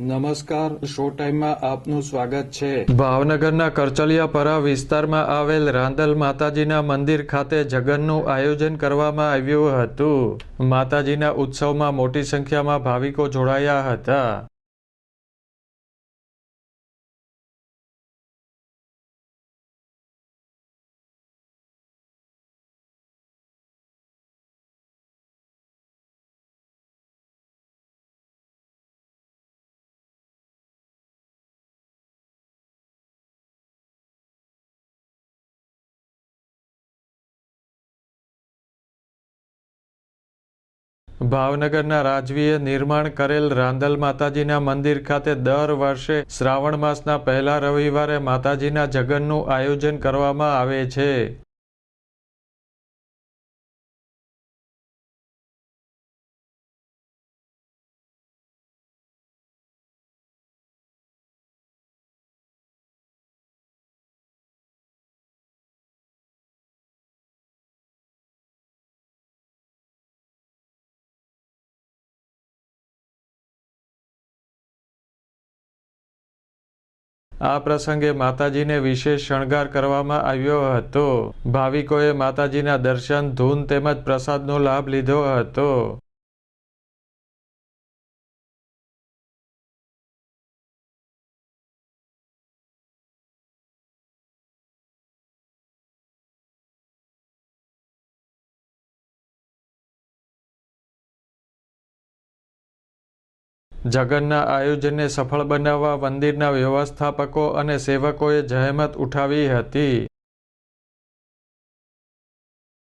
નમસ્કાર, શો ટાઈમમાં આપનું સ્વાગત છે. ભાવનગરના કરચલિયાપરા વિસ્તારમાં આવેલ રાંદલ માતાજીના મંદિર ખાતે જગનનું આયોજન કરવામાં આવ્યું હતું. માતાજીના ઉત્સવમાં મોટી સંખ્યામાં ભાવિકો જોડાયા હતા. ભાવનગરના રાજવીએ નિર્માણ કરેલ રાંદલ માતાજીના મંદિર ખાતે દર વર્ષે શ્રાવણ માસના પહેલા રવિવારે માતાજીના જગનનું આયોજન કરવામાં આવે છે. આ પ્રસંગે માતાજીને વિશેષ શણગાર કરવામાં આવ્યો હતો. ભાવિકોએ માતાજીના દર્શન, ધૂન તેમજ પ્રસાદનો લાભ લીધો હતો. જગનના આયોજનને સફળ બનાવવા મંદિરના વ્યવસ્થાપકો અને સેવકોએ જહેમત ઉઠાવી હતી.